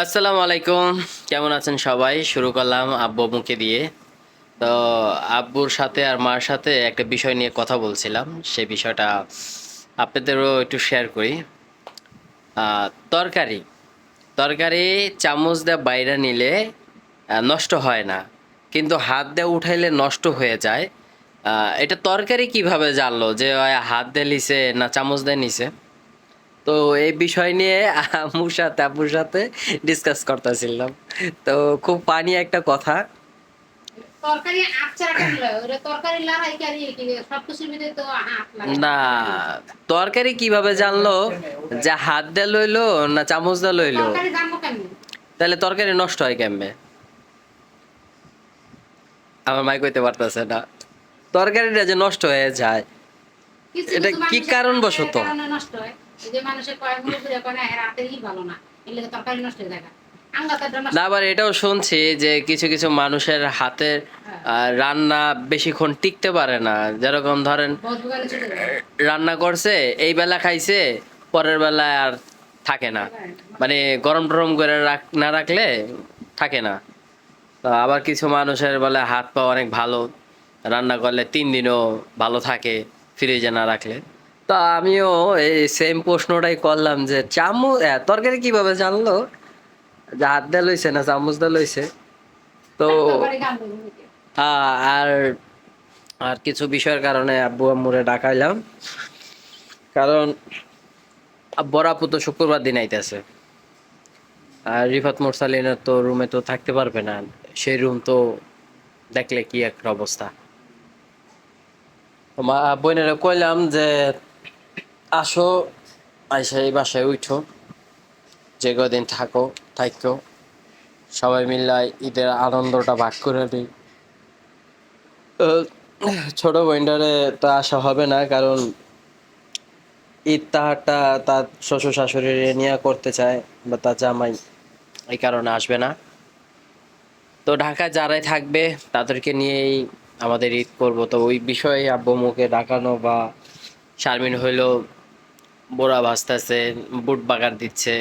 আসসালামু আলাইকুম। কেমন আছেন সবাই? শুরু করলাম আব্বু মুখে দিয়ে। তো আব্বুর সাথে আর মার সাথে একটা বিষয় নিয়ে কথা বলছিলাম। সেই বিষয়টা আপনাদেরও একটু শেয়ার করি। তরকারি। তরকারি চামচ দিয়ে বাইরে নিলে নষ্ট হয় না। কিন্তু হাত দিয়ে উঠাইলে নষ্ট হয়ে যায়। এটা তরকারি কীভাবে জানলো যে হাত দিয়ে নিছে না চামচ দিয়ে নিছে? তো এই বিষয় নিয়ে আম্মুর সাথে আব্বুর সাথে ডিসকাস করতেছিলাম। তো খুব পানি একটা কথা। না তরকারি কীভাবে জানলো? যে হাত দিয়ে লইলো না চামচ দিয়ে লইলো? তাহলে তরকারি নষ্ট হয় কেমনে? আমার মাই কইতে পারতেছে না। তরকারিটা যে নষ্ট হয়ে যায় এটা কি মানুষের কারণবশত? নষ্ট হয়। যে মানুষের কয় মুড়ি ঘুরে কয় না এর ভালো না। এর লেগে তরকারি নষ্ট হয়ে যায়। আবার এটাও শুনছি যে কিছু কিছু মানুষের হাতের রান্না বেশিক্ষণ টিকতে পারে না। যেরকম ধরেন রান্না করছে এই বেলা খাইছে পরের বেলা আর থাকে না। মানে গরম টরম করে না রাখলে থাকে না। তো আবার কিছু মানুষের বলে হাত পা অনেক ভালো রান্না করলে তিন দিনও ভালো থাকে ফ্রিজে না রাখলে। তো আমিও এই সেম প্রশ্নটাই করলাম যে চামচ তরকারি কীভাবে জানলো? যে হাত দিয়ে লইছে না চামচ দিয়ে লইছে? তো আহ, আর আর কিছু বিষয়ের কারণে আব্বু আম্মুরে ডাকাইলাম। কারণ আব্বর আপু তো শুক্রবার দিন আইতেছে। আর রিফাত মোরসালিনের তো রুমে তো থাকতে পারবে না। সেই রুম তো দেখলে কি একটা অবস্থা। বোনেরা কইলাম যে আসো, আইসা এই বাসায় উঠো, যে কদিন থাকো থাকো সবাই মিল্লাই ঈদের আনন্দটা ভাগ করে তো, ছোট বোনটারে তো আসা হবে না, কারণ ঈদ তাহারটা তার শ্বশুর শাশুড়ি নিয়ে করতে চায় বা তার জামাই এই কারণে আসবে না। তো ঢাকায় যারাই থাকবে, তাদেরকে নিয়েই আমাদের ঈদ করব। তো ওই বিষয়ে আব্বু মুখে ডাকানো বা শারমিন হইল বোরা ভাসতেছে বুট বাগার দিচ্ছে।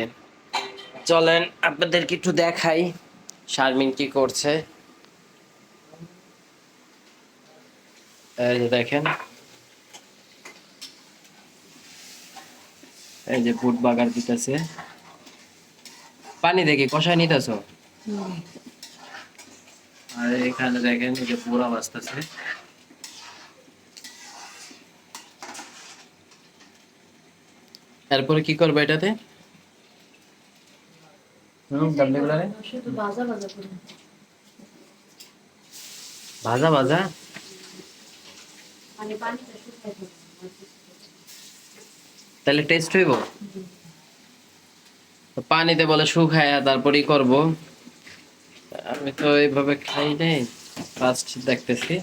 চলেন আপনাদেরকে একটু দেখাই শারমিন কি করছে। এই যে দেখেন। এই যে বুট বাগার দিতেছে। পানি দেখি কষায় নিতেছ? আর এখানে দেখেন এই যে পুরা বাজতেছে তারপরে কি করবে এটাতে? ভাজা ভাজা? মানে পানিটা শুকাই দেবো তাহলে টেস্ট হইব? পানিতে বলে শুকায়া তারপরেই করব। আমি তো এইভাবে খাই নাই। ফার্স্ট দেখতেছি।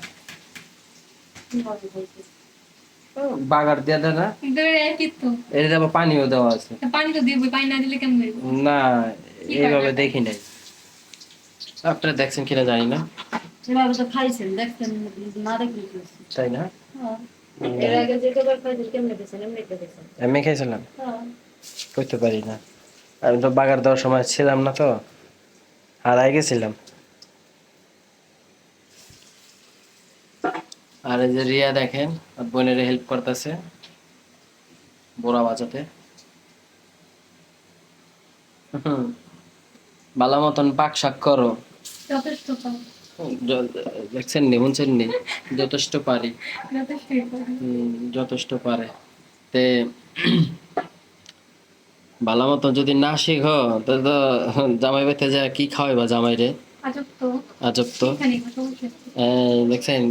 বাগার দেয়া দেয় না আবার পানিও দেওয়া আছে। পানি তো দিব পানি না দিলে কেমন না এইভাবে দেখি নাই। আপনারা দেখছেন কিনা জানি না। যেভাবে তো খাইছেন দেখছেন না দেখলে তাই না? হ্যাঁ। এর আগে যে কবার খাইছেন কেমনে দিয়েছেন এমনি দিয়েছেন আমি খাইছিলাম। হ্যাঁ। করতে পারি না। আমি তো বাগার দেওয়ার সময় ছিলাম না তো। হারাই গেছিলাম। আর এই যে রিয়া দেখেন বোনের হেল্প করতেছে বোরা বাজাতে ভালো মতন পাক শাক করো। যথেষ্ট দেখছেন নি শুনছেন নি? যথেষ্ট পারি। যথেষ্ট পারে। তে ভালো মতো যদি না শিখো তাহলে তো জামাই বাড়িতে যা কি খাওয়াইবা জামাই রে আজব তো। আজব তো। দেখছেন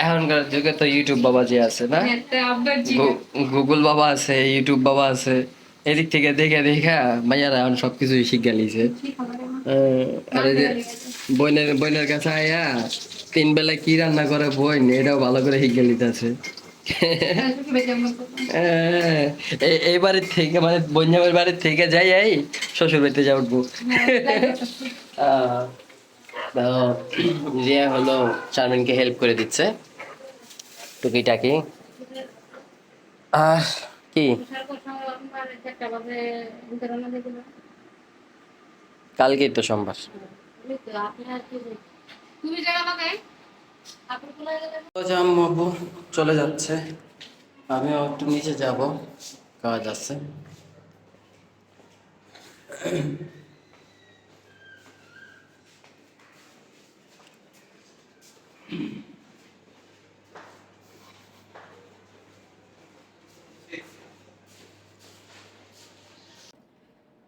এখনকার যুগে তো ইউটিউব বাবা যে আছে না গু- গুগল বাবা আছে ইউটিউব বাবা আছে এদিক থেকে দেখে দেখা মাইয়ারা এখন সবকিছু শিখে লিছে? আর যে বইনের বইনের কাছে আয়া তিন বেলা কি রান্না করে বই এটাও ভালো করে শিখে লিতেছে। হ্যাঁ, এই- বাড়ির থেকে মানে বন্যামের বাড়ির থেকে যাই শ্বশুর বাড়িতে যা উঠবো আহ, তো রিয়া হলো চারমিনকে হেল্প করে দিচ্ছে। টুকিটাকি। আহ কি? কালকেই তো সোমবার। আর আব্বু চলে যাচ্ছে। আমিও একটু নিচে যাব। কাজ আছে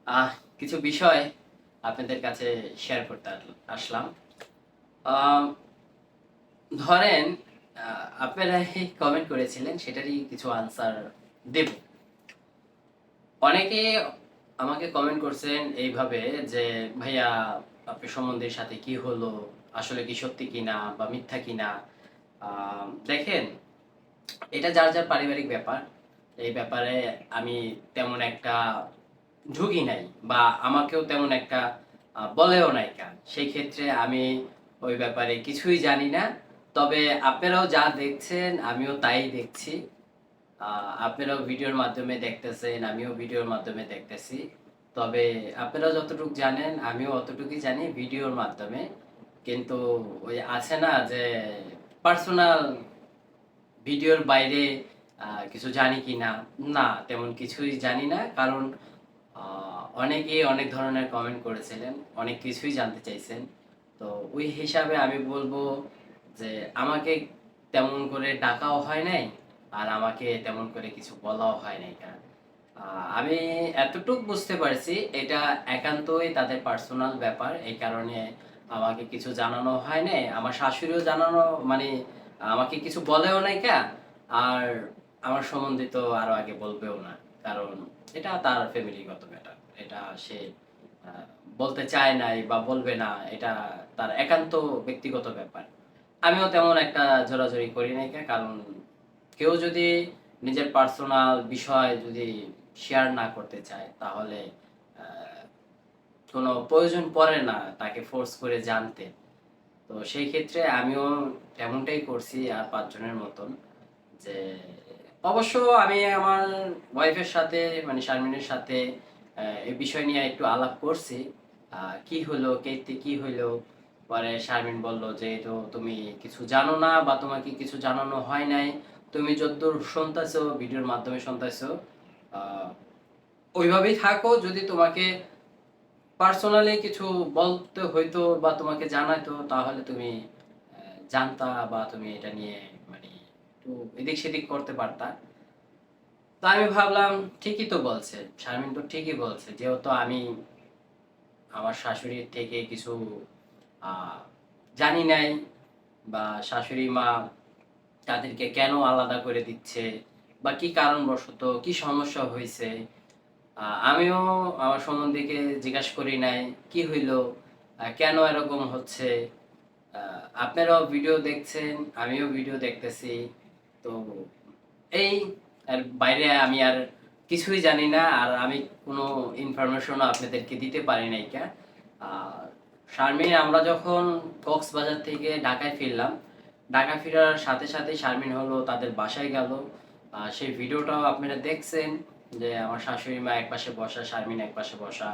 আহ কিছু বিষয় আপনাদের কাছে শেয়ার করতে আসলাম। ধরেন আপনারা কমেন্ট করেছিলেন, সেটারই কিছু আনসার দেব। অনেকে আমাকে কমেন্ট করছেন এইভাবে যে, ভাইয়া আপনি সম্বন্ধের সাথে কি হলো? আসলে কি সত্যি কিনা বা মিথ্যা কিনা? দেখেন, এটা যার যার পারিবারিক ব্যাপার। এই ব্যাপারে আমি তেমন একটা ঢুকি নাই বা আমাকেও তেমন একটা বলেও নাই কান? সেই ক্ষেত্রে আমি ওই ব্যাপারে কিছুই জানি না। তবে আপনারাও যা দেখছেন, আমিও তাই দেখছি। আপনারাও ভিডিওর মাধ্যমে দেখতেছেন, আমিও ভিডিওর মাধ্যমে দেখতেছি। তবে আপনারা যতটুকু জানেন, আমিও অতটুকুই জানি ভিডিওর মাধ্যমে। কিন্তু ওই আছে না যে পার্সোনাল ভিডিওর বাইরে কিছু জানি কি না? না, তেমন কিছুই জানি না। কারণ অনেকেই অনেক ধরনের কমেন্ট করেছিলেন, অনেক কিছুই জানতে চাইছেন। তো ওই হিসাবে আমি বলব যে আমাকে তেমন করে ডাকাও হয় নাই, আর আমাকে তেমন করে কিছু বলাও হয় নাই কারণ আমি এতটুক বুঝতে পারছি, এটা একান্তই তাদের পার্সোনাল ব্যাপার, এই কারণে আমাকে কিছু জানানো হয় নাই। আমার শাশুড়িও জানানো মানে আমাকে কিছু বলেও নাই কা আর আমার সম্বন্ধে তো আরও আগে বলবেও না, কারণ এটা তার ফ্যামিলিগত ব্যাপার এটা সে বলতে চায় নাই বা বলবে না, এটা তার একান্ত ব্যক্তিগত ব্যাপার। আমিও তেমন একটা জোরাজোরি করি নাই কারণ কেউ যদি নিজের পার্সোনাল বিষয় যদি শেয়ার না করতে চায়, তাহলে কোনো প্রয়োজন পড়ে না তাকে ফোর্স করে জানতে। তো সেই ক্ষেত্রে আমিও তেমনটাই করছি আর পাঁচজনের মতন যে, অবশ্য আমি আমার ওয়াইফের সাথে মানে শারমিনের সাথে এই বিষয় নিয়ে একটু আলাপ করছি। কি হলো কেতে কি হইল? পরে শারমিন বলল যে, তো তুমি কিছু জানো না বা তোমাকে কিছু জানানো হয় নাই। তুমি যতদূর শুনতেছো, ভিডিওর মাধ্যমে শুনতেছো ওইভাবেই থাকো। যদি তোমাকে পার্সোনালি কিছু বলতে হইতো বা তোমাকে জানাইতো, তাহলে তুমি জানতা বা তুমি এটা নিয়ে মানে একটু এদিক সেদিক করতে পারতা। তো আমি ভাবলাম, ঠিকই তো বলছে, শারমিন তো ঠিকই বলছে, যেহেতু আমি আমার শাশুড়ির থেকে কিছু জানি নাই বা শাশুড়ি মা তাদেরকে কেন আলাদা করে দিচ্ছে বা কি কারণবশত কি সমস্যা হয়েছে আমিও আমার সম্বন্ধীকে জিজ্ঞাসা করি নাই, কি হইল কেন এরকম হচ্ছে আপনারাও ভিডিও দেখছেন, আমিও ভিডিও দেখতেছি, তো এই আর বাইরে আমি আর কিছুই জানি না, আর আমি কোনো ইনফরমেশনও আপনাদেরকে দিতে পারি নাই কে। শারমিন, আমরা যখন কক্সবাজার থেকে ঢাকায় ফিরলাম ঢাকা ফেরার সাথে সাথে শারমিন হলো তাদের বাসায় গেল। সেই ভিডিওটাও আপনারা দেখছেন যে আমার শাশুড়ি মা এক পাশে বসা, শারমিন এক পাশে বসা,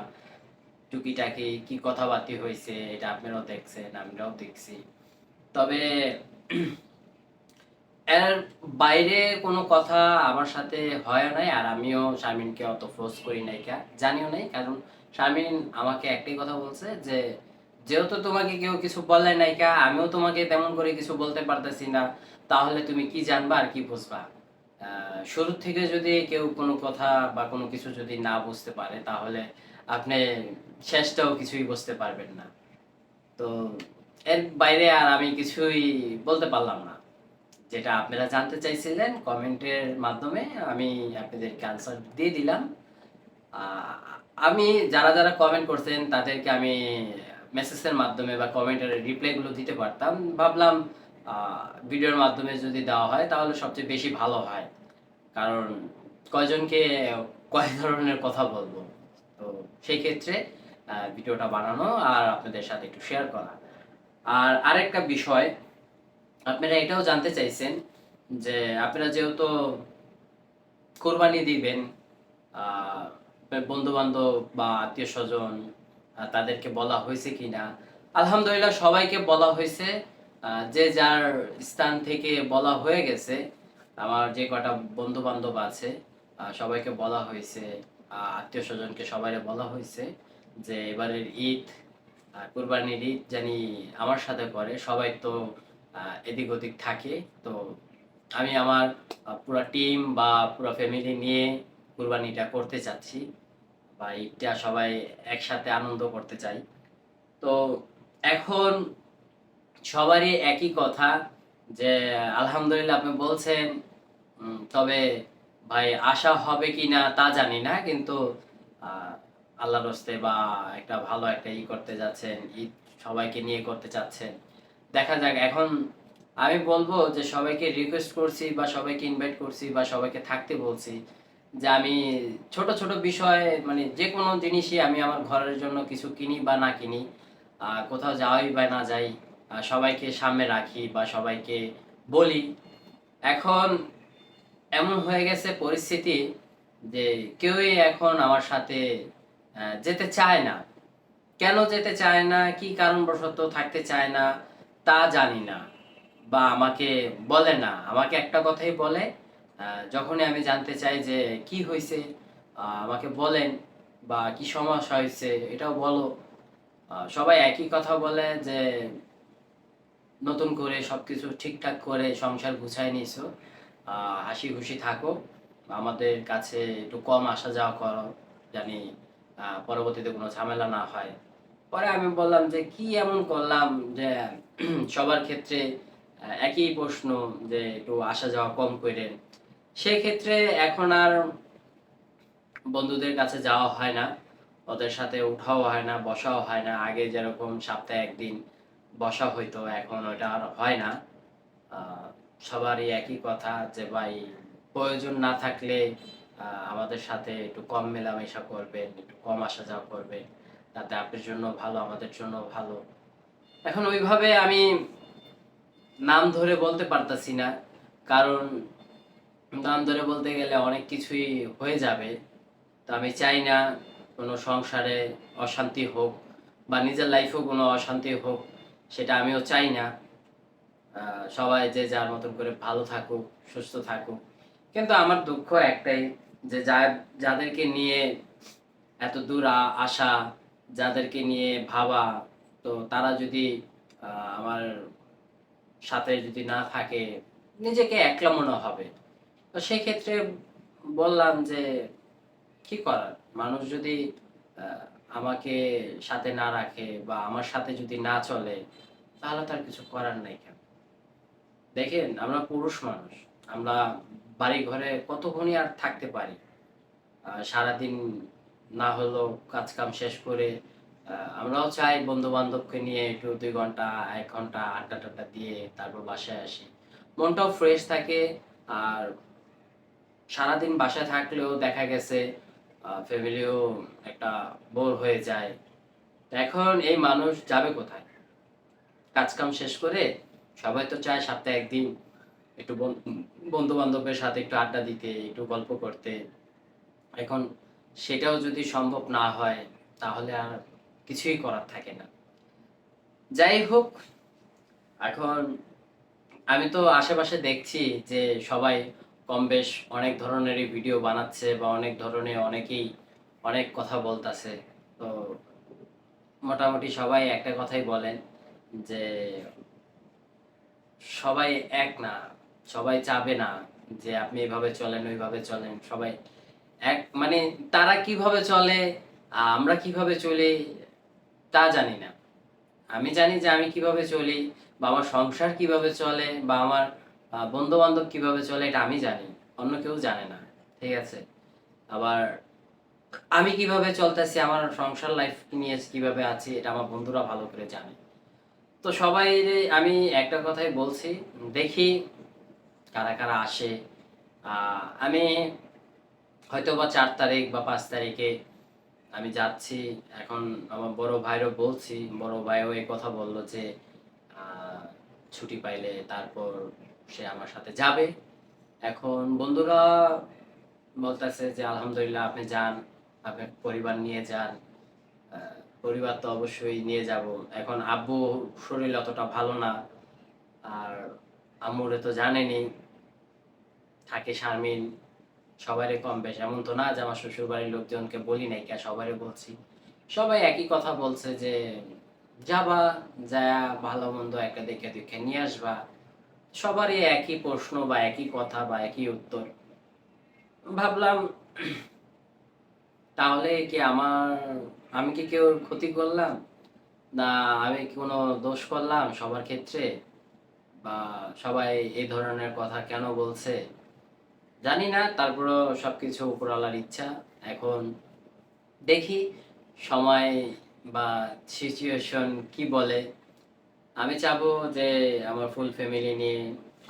টুকিটাকি কি কথাবার্তি হয়েছে, এটা আপনারাও দেখছেন, আমরাও দেখছি। তবে এর বাইরে কোনো কথা আমার সাথে হয় নাই, আর আমিও শারমিনকে অত ফোর্স করি নাই কা, জানিও নাই, কারণ শারমিন আমাকে একটাই কথা বলছে যে, যেহেতু তোমাকে কেউ কিছু বলে নাই কা, আমিও তোমাকে তেমন করে কিছু বলতে পারতেছি না, তাহলে তুমি কি জানবা আর কি বুঝবা? শুরু থেকে যদি কেউ কোনো কথা বা কোনো কিছু যদি না বুঝতে পারে, তাহলে আপনি শেষটাও কিছুই বুঝতে পারবেন না। তো এর বাইরে আর আমি কিছুই বলতে পারলাম না। যেটা আপনারা জানতে চাইছিলেন, কমেন্টের মাধ্যমে আমি আপনাদেরকে আনসার দিয়ে দিলাম। আমি যারা যারা কমেন্ট করছেন, তাদেরকে আমি মেসেজের মাধ্যমে বা কমেন্টের রিপ্লাইগুলো দিতে পারতাম। ভাবলাম ভিডিওর মাধ্যমে যদি দেওয়া হয়, তাহলে সবচেয়ে বেশি ভালো হয়। কারণ কয়জনকে, কয় ধরনের কথা বলব? তো সেই ক্ষেত্রে ভিডিওটা বানানো আর আপনাদের সাথে একটু শেয়ার করা। আর আরেকটা বিষয় আপনারা এটাও জানতে চাইছেন যে আপনারা যেহেতু কোরবানি দিবেন বন্ধু বান্ধব বা আত্মীয় স্বজন তাদেরকে বলা হয়েছে কিনা, আলহামদুলিল্লাহ সবাইকে বলা হয়েছে যে যার স্থান থেকে বলা হয়ে গেছে, আমার যে কটা বন্ধু বান্ধব আছে সবাইকে বলা হয়েছে আত্মীয় স্বজনকে সবাই বলা হয়েছে যে এবারের ঈদ কুরবানির ঈদ জানি আমার সাথে করে, সবাই তো এদিক ওদিক থাকে। তো আমি আমার পুরো টিম বা পুরো ফ্যামিলি নিয়ে কুরবানিটা করতে চাচ্ছি বা ঈদটা সবাই একসাথে আনন্দ করতে চাই। তো এখন সবারই একই কথা যে, আলহামদুলিল্লাহ আপনি বলছেন তবে ভাই আশা হবে কি না তা জানি না, কিন্তু আল্লাহর হস্তে বা একটা ভালো একটা ই করতে যাচ্ছেন, ঈদ সবাইকে নিয়ে করতে চাচ্ছেন। দেখা যাক। এখন আমি বলব যে সবাইকে রিকোয়েস্ট করছি বা সবাইকে ইনভাইট করছি বা সবাইকে থাকতে বলছি যে আমি ছোট ছোট বিষয় মানে যে কোনো জিনিসই আমি আমার ঘরের জন্য কিছু কিনি বা না কিনি কোথাও যাওয়াই বা না যাই সবাইকে সামনে রাখি বা সবাইকে বলি। এখন এমন হয়ে গেছে পরিস্থিতি যে কেউই এখন আমার সাথে যেতে চায় না। কেন যেতে চায় না? কি কারণবশত থাকতে চায় না? তা জানি না বা আমাকে বলে না। আমাকে একটা কথাই বলে যখনই আমি জানতে চাই যে কি হয়েছে আমাকে বলেন বা কি সমস্যা হয়েছে এটাও বলো। সবাই একই কথা বলে যে নতুন করে সবকিছু ঠিকঠাক করে সংসার গুছায় নিছো হাসি খুশি থাকো, আমাদের কাছে একটু কম আসা যাওয়া করো, জানি পরবর্তীতে কোনো ঝামেলা না হয়। পরে আমি বললাম যে কি এমন করলাম যে সবার ক্ষেত্রে একই প্রশ্ন যে একটু আসা যাওয়া কম করেন সেক্ষেত্রে এখন আর বন্ধুদের কাছে যাওয়া হয় না, ওদের সাথে উঠাও হয় না, বসাও হয় না। আগে যেরকম সপ্তাহে একদিন বসা হইতো, এখন ওটা আর হয় না। সবারই একই কথা যে, ভাই, প্রয়োজন না থাকলে আমাদের সাথে একটু কম মেলামেশা করবেন, একটু কম আসা যাওয়া করবেন। তাতে আপনার জন্য ভালো, আমাদের জন্য ভালো। এখন ওইভাবে আমি নাম ধরে বলতে পারতাছি না, কারণ নাম ধরে বলতে গেলে অনেক কিছুই হয়ে যাবে। তো আমি চাই না কোনো সংসারে অশান্তি হোক বা নিজের লাইফেও কোনো অশান্তি হোক, সেটা আমিও চাই না। সবাই যে যার মতন করে ভালো থাকুক, সুস্থ থাকুক। কিন্তু আমার দুঃখ একটাই যে যাদেরকে নিয়ে এত দূর আসা, যাদেরকে নিয়ে ভাবা তো তারা যদি আমার সাথে যদি না থাকে, নিজেকে একলা মনে হবে। তো সেক্ষেত্রে বললাম যে, কি করার? মানুষ যদি আমাকে সাথে না রাখে বা আমার সাথে যদি না চলে, তাহলে তার কিছু করার নাই কেন? দেখেন, আমরা পুরুষ মানুষ। আমরা বাড়ি ঘরে কতক্ষণই আর থাকতে পারি? সারাদিন না হলেও কাজ কাম শেষ করে আমরাও চাই বন্ধু বান্ধবকে নিয়ে একটু দুই ঘণ্টা, এক ঘণ্টা আড্ডা টাড্ডা দিয়ে তারপর বাসায় আসি। মনটাও ফ্রেশ থাকে আর সারাদিন বাসায় থাকলেও দেখা গেছে ফ্যামিলিও একটা বোর হয়ে যায়। এখন এই মানুষ যাবে কোথায়? কাজকাম শেষ করে সবাই তো চায় সপ্তাহে একদিন একটু বন্ধু বান্ধবের সাথে একটু আড্ডা দিতে, একটু গল্প করতে। এখন সেটাও যদি সম্ভব না হয়, তাহলে আর কিছুই করার থাকে না। যাই হোক, এখন আমি তো আশেপাশে দেখছি যে সবাই কম বেশ অনেক ধরনেরই ভিডিও বানাচ্ছে বা অনেক ধরনের অনেকেই অনেক কথা বলতাছে। তো মোটামুটি সবাই একটা কথাই বলেন যে সবাই এক না, সবাই চাবে না যে আপনি এভাবে চলেন, ওইভাবে চলেন, সবাই এক। মানে তারা কীভাবে চলে, আমরা কীভাবে চলি তা জানি না। আমি জানি যে আমি কীভাবে চলি, বা আমার সংসার কীভাবে চলে, বা আমার বন্ধু বান্ধব কীভাবে চলে, এটা আমি জানি, অন্য কেউ জানে না, ঠিক আছে? আবার আমি কীভাবে চলতেছি, আমার সংসার লাইফ নিয়ে কীভাবে আছি, এটা আমার বন্ধুরা ভালো করে জানে। তো সবাই আমি একটা কথাই বলছি, দেখি কারা কারা আসে। আমি হয়তো বা চার তারিখ বা পাঁচ তারিখে আমি যাচ্ছি, এখন আমার বড় ভাইরও বলছি, বড় ভাইও এই কথা বলল যে ছুটি পাইলে তারপর সে আমার সাথে যাবে। এখন বন্ধুরা বলতেছে যে, আলহামদুলিল্লাহ, আপনি যান, আপনার পরিবার নিয়ে যান। পরিবার তো অবশ্যই নিয়ে যাব। এখন আব্বু শরীর অতটা ভালো না, আর আম্মুরে তো জানেনি, থাকে শারমিন। সবারই কম বেশ। এমন তো না যে আমার শ্বশুর বাড়ির লোকজনকে বলি নাই কে সবারই বলছি। সবাই একই কথা বলছে যে, যাবা যা ভালো মন্দ একটা দেখে দেখে নিয়ে আসবা। সবারই একই প্রশ্ন বা একই কথা বা একই উত্তর। ভাবলাম, তাহলে কি আমার, আমি কি কেউ ক্ষতি করলাম? না, আমি কোনো দোষ করলাম সবার ক্ষেত্রে? বা সবাই এই ধরনের কথা কেন বলছে? জানি না, তারপরও সবকিছু উপরওয়ালার ইচ্ছা। এখন দেখি সময় বা সিচুয়েশন কি বলে। আমি চাবো যে আমার ফুল ফ্যামিলি নিয়ে,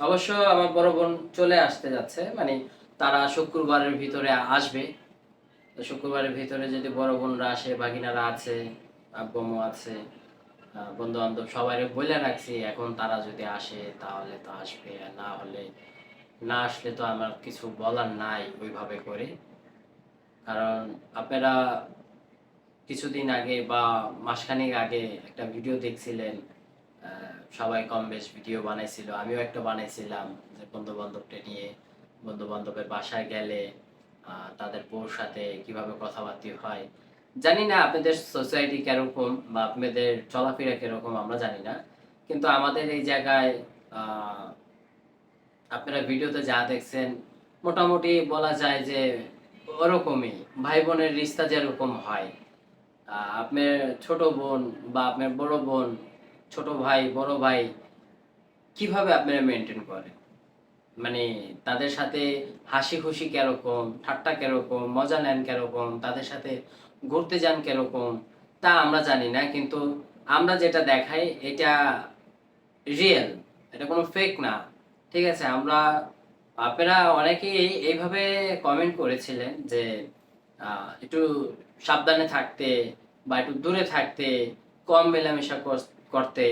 অবশ্য আমার বড় বোন চলে আসতে যাচ্ছে মানে তারা শুক্রবারের ভিতরে আসবে। তো শুক্রবারের ভিতরে যদি বড় বোনরা আসে বাগিনারা আছে আব্বু আছে বন্ধু বান্ধব সবাই বলে রাখছি, এখন তারা যদি আসে তাহলে তো আসবে না হলে না আসলে তো আমার কিছু বলার নাই ওইভাবে করে। কারণ আপনারা কিছুদিন আগে বা মাসখানেক আগে একটা ভিডিও দেখছিলেন সবাই কম বেশ ভিডিও বানাইছিল, আমিও একটা বানাইছিলাম যে বন্ধু বান্ধবকে নিয়ে। বন্ধু বান্ধবের বাসায় গেলে তাদের বউর সাথে কীভাবে কথাবার্তা হয়। জানি না আপনাদের সোসাইটি কীরকম বা আপনাদের চলাফেরা কীরকম আমরা জানি না। কিন্তু আমাদের এই জায়গায় আপনারা ভিডিওতে যা দেখছেন, মোটামুটি বলা যায় যে ওরকমই ভাই বোনের রিস্তা যেরকম হয়। আপনার ছোট বোন বা আপনার বড় বোন, ছোট ভাই, বড় ভাই, কীভাবে আপনারা মেনটেন করেন? মানে তাদের সাথে হাসি খুশি কেরকম, ঠাট্টা কেরকম, মজা নেন কেরকম, তাদের সাথে ঘুরতে যান কেরকম, তা আমরা জানি না, কিন্তু আমরা যেটা দেখাই, এটা রিয়েল এটা কোনো ফেক না। ঠিক আছে, আমরা আপনারা অনেকেই এইভাবে কমেন্ট করেছিলেন যে একটু সাবধানে থাকতে বা একটু দূরে থাকতে, কম মেলামেশা করতে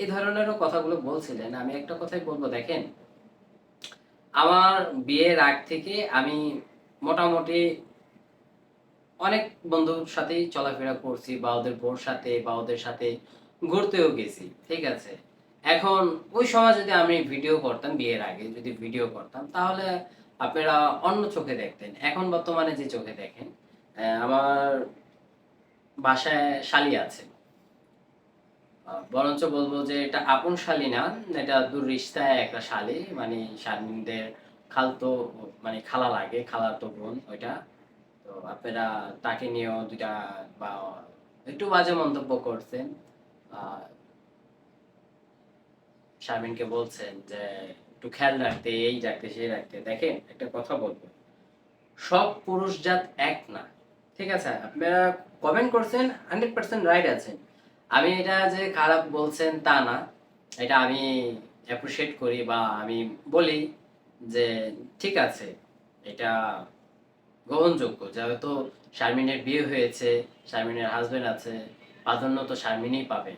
এই ধরনেরও কথাগুলো বলছিলেন। আমি একটা কথাই বলব, দেখেন, আমার বিয়ের আগ থেকে আমি মোটামুটি অনেক বন্ধুর সাথেই চলাফেরা করছি বা ওদের বোর সাথে বা ওদের সাথে ঘুরতেও গেছি, ঠিক আছে? এখন ওই সময় যদি আমি ভিডিও করতাম, বিয়ের আগে যদি ভিডিও করতাম, তাহলে আপনারা অন্য চোখে দেখতেন। এখন বর্তমানে যে চোখে দেখেন আমার বাসায় শালি আছে। বরঞ্চ বলব যে এটা আপন শালি না, এটা দূর রিস্তায় একটা শালি মানে শালীনদের খালতো মানে খালা লাগে খালার তো বোন ওইটা। তো আপনারা তাকে নিয়েও দুটা বা একটু বাজে মন্তব্য করছেন। শারমিনকে বলছেন যে, একটু খেয়াল রাখতে, এই রাখতে, সেই রাখতে। দেখেন, একটা কথা বলব। সব পুরুষ জাত এক না। ঠিক আছে? আপনারা কমেন্ট করছেন হান্ড্রেড পার্সেন্ট রাইট আছেন। আমি এটা যে খারাপ বলছেন তা না। এটা আমি অ্যাপ্রিসিয়েট করি বা আমি বলি যে, ঠিক আছে, এটা গ্রহণযোগ্য। যেহেতু শারমিনের বিয়ে হয়েছে, শারমিনের হাজবেন্ড আছে, প্রাধান্য তো শারমিনই পাবে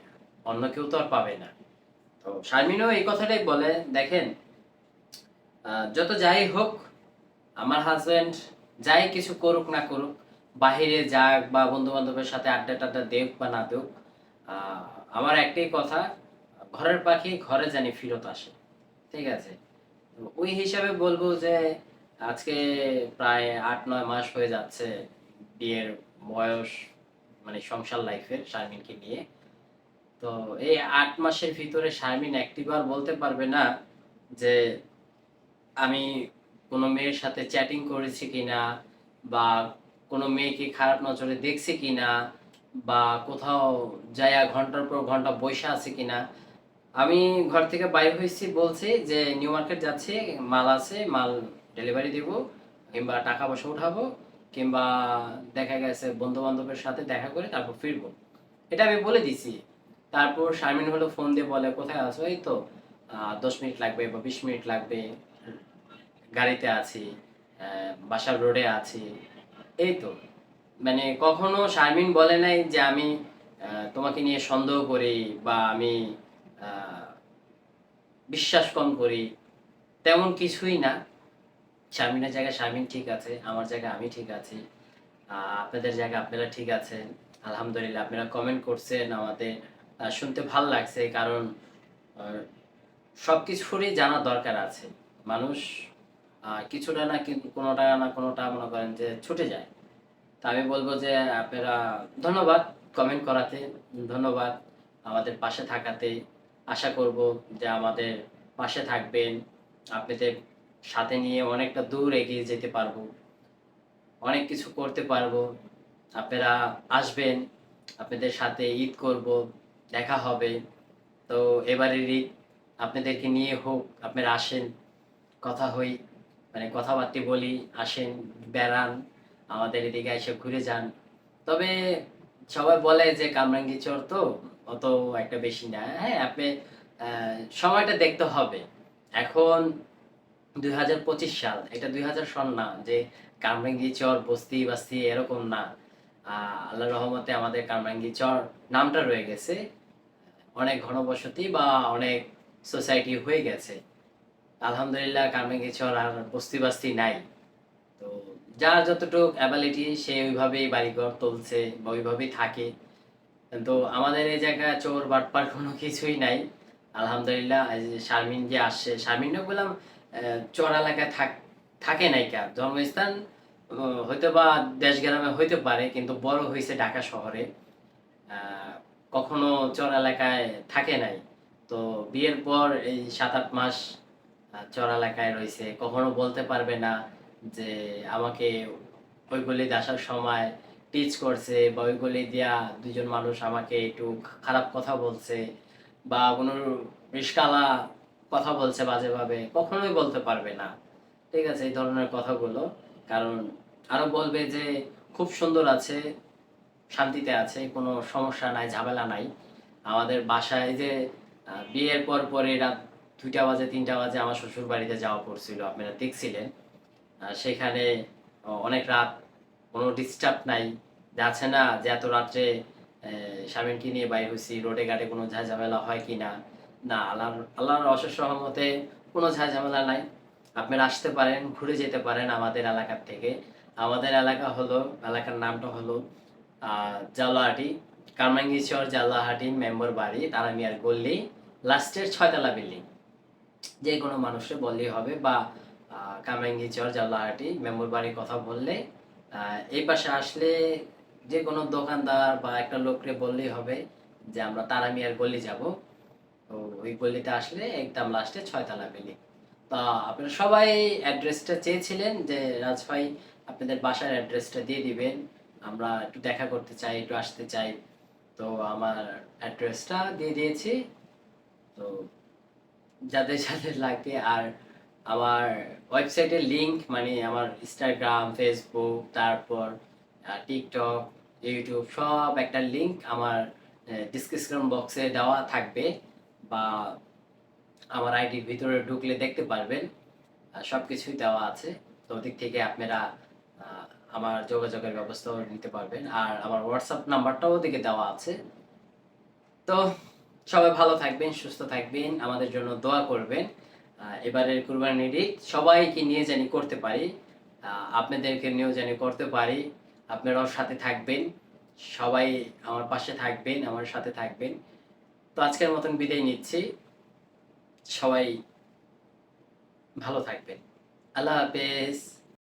অন্য কেউ তো আর পাবে না। শারমিনও এই কথাটাই বলে, দেখেন যত যাই হোক, আমার হাজবেন্ড যাই কিছু করুক না করুক, বাহিরে যাক বা বন্ধু বান্ধবের সাথে আড্ডা টাড্ডা দেখ বা না দেখ আমার একটাই কথা, ঘরের পাখি ঘরে জানি ফিরত আসে, ঠিক আছে? ওই হিসাবে বলব যে, আজকে প্রায় আট, নয় মাস হয়ে যাচ্ছে বিয়ের বয়স মানে সংসার লাইফের শারমিনকে নিয়ে। তো এই আট মাসের ভিতরে শারমিন একটিবার বলতে পারবে না যে আমি কোনো মেয়ের সাথে চ্যাটিং করেছি কিনা বা কোনো মেয়েকে খারাপ নজরে দেখছি কিনা বা কোথাও যায়া ঘণ্টার পর ঘণ্টা বসে আছে কিনা। আমি ঘর থেকে বাইরে হয়েছি বলছি যে নিউ মার্কেট যাচ্ছি, মাল আছে, মাল ডেলিভারি দিব কিংবা টাকা পয়সা উঠাবো কিংবা দেখা গেছে বন্ধু বান্ধবের সাথে দেখা করে তারপর ফিরবো। এটা আমি বলে দিছি। তারপর শারমিন হলো ফোন দিয়ে বলে, কোথায় আছো? এই তো দশ মিনিট লাগবে বা বিশ মিনিট লাগবে, গাড়িতে আছি বাসার রোডে আছি। এই তো। মানে কখনো শারমিন বলে নাই যে আমি তোমাকে নিয়ে সন্দেহ করি বা আমি বিশ্বাস কম করি। তেমন কিছুই না। শারমিনের জায়গায় শারমিন ঠিক আছে, আমার জায়গায় আমি ঠিক আছি। আপনাদের জায়গায় আপনারা ঠিক আছেন। আলহামদুলিল্লাহ, আপনারা কমেন্ট করছেন আমাদের শুনতে ভালো লাগছে, কারণ সব কিছুরই জানা দরকার আছে। মানুষ কিছুটা না কিন্তু কোনোটা না কোনোটা মনে করেন যে ছুটে যায়। তা আমি বলব যে আপনারা ধন্যবাদ কমেন্ট করাতে, ধন্যবাদ আমাদের পাশে থাকাতে। আশা করব যে আমাদের পাশে থাকবেন। আপনাদের সাথে নিয়ে অনেকটা দূর এগিয়ে যেতে পারব। অনেক কিছু করতে পারব। আপনারা আসবেন, আপনাদের সাথে ঈদ করব। দেখা হবে। তো এবারের ঈদ আপনাদেরকে নিয়ে হোক, আপনারা আসেন, কথা হই মানে কথাবার্তা বলি, আসেন, বেড়ান, আমাদের এদিকে এসে ঘুরে যান। তবে সবাই বলে যে কামরাঙ্গি চর তো, অত একটা বেশি না। হ্যাঁ আপনি সময়টা দেখতে হবে। এখন দুই হাজার পঁচিশ সাল, এটা দুই সন না যে কামরাঙ্গি চর, বস্তি বাস্তি এরকম না। আল্লাহ রহমতে আমাদের কামরাঙ্গি চর নামটা রয়ে গেছে। অনেক ঘনবসতি বা অনেক সোসাইটি হয়ে গেছে। আলহামদুলিল্লাহ চর আর বস্তি বাস্তি নাই। তো যার যতটুকু অ্যাবিলিটি সে ওইভাবেই বাড়িঘর তুলছে বা ওইভাবেই থাকে। কিন্তু আমাদের এই জায়গায় চোর, বাটপার কোনো কিছুই নাই। আলহামদুলিল্লাহ শারমিন যে আসছে শারমিনও বললাম চর এলাকায় থাক, থাকে নাই কা জন্মস্থান হয়তো বা দেশ গ্রামে হইতে পারে, কিন্তু বড় হয়েছে ঢাকা শহরে। কখনো চর এলাকায় থাকে নাই। তো বিয়ের পর এই সাত আট মাস চর এলাকায় রয়েছে। কখনো বলতে পারবে না যে আমাকে ওই গলিতে আসার সময় টিচ করছে বা ওই গলি দিয়া দুজন মানুষ আমাকে একটু খারাপ কথা বলছে বা কোনো রিস্কালা কথা বলছে বাজেভাবে, কখনোই বলতে পারবে না। ঠিক আছে, এই ধরনের কথাগুলো। কারণ আরও বলবে যে, খুব সুন্দর আছে শান্তিতে আছে, কোনো সমস্যা নাই, ঝামেলা নাই। আমাদের বাসায় যে বিয়ের পর পরে রাত দুইটা বাজে, তিনটা বাজে আমার শ্বশুর বাড়িতে যাওয়া পড়ছিল, আপনারা দেখছিলেন। সেখানে অনেক রাত কোনো ডিস্টার্ব নাই। যাচ্ছে না যে এত রাত্রে স্বামীকে নিয়ে বাইর হয়েছি, রোডে ঘাটে কোনো ঝামেলা হয় কি না না, আল্লাহর আল্লাহর অশেষ রহমতে কোনো ঝামেলা নাই। আপনারা আসতে পারেন, ঘুরে যেতে পারেন আমাদের এলাকার থেকে। আমাদের এলাকা হলো, এলাকার নামটা হলো জালাহাটি, কারমাঙ্গিচর জালাহাটি মেম্বার বাড়ি, তারামিয়ার গল্লি লাস্টের ছয়তলা বিল্ডিং। যে কোনো মানুষে বললেই হবে বা কামরাঙ্গিচর জালাহাটি মেম্বার বাড়ির কথা বললে এই পাশে আসলে যে কোনো দোকানদার বা একটা লোককে বললেই হবে যে আমরা তারা তারামিয়ার গলি যাব। তো ওই গলিতে আসলে একদম লাস্টে ছয়তলা বিল্ডিং। তা আপনারা সবাই অ্যাড্রেসটা চেয়েছিলেন যে, রাজভাই আপনাদের বাসার অ্যাড্রেসটা দিয়ে দিবেন। আমরা একটু দেখা করতে চাই, একটু আসতে চাই। তো আমার অ্যাড্রেসটা দিয়ে দিয়েছি। তো যাদের যাদের লাগবে আর আমার ওয়েবসাইটের লিঙ্ক মানে আমার ইনস্টাগ্রাম ফেসবুক তারপর টিকটক ইউটিউব সব একটা লিঙ্ক আমার ডিসক্রিপশন বক্সে দেওয়া থাকবে বা আমার আইডির ভিতরে ঢুকলে দেখতে পারবেন। সব কিছুই দেওয়া আছে। তো ওদিক থেকে আপনারা আমার যোগাযোগের ব্যবস্থাও নিতে পারবেন। আর আমার হোয়াটসঅ্যাপ নাম্বারটাও ওদিকে দেওয়া আছে। তো সবাই ভালো থাকবেন, সুস্থ থাকবেন, আমাদের জন্য দোয়া করবেন। এবারের কুরবানির ঈদ সবাইকে নিয়ে জানি করতে পারি। আপনাদেরকে নিয়েও জানি করতে পারি। আপনারাও সাথে থাকবেন। সবাই আমার পাশে থাকবেন, আমার সাথে থাকবেন। তো আজকের মতন বিদায় নিচ্ছি। সবাই ভালো থাকবেন। আল্লাহ হাফেজ।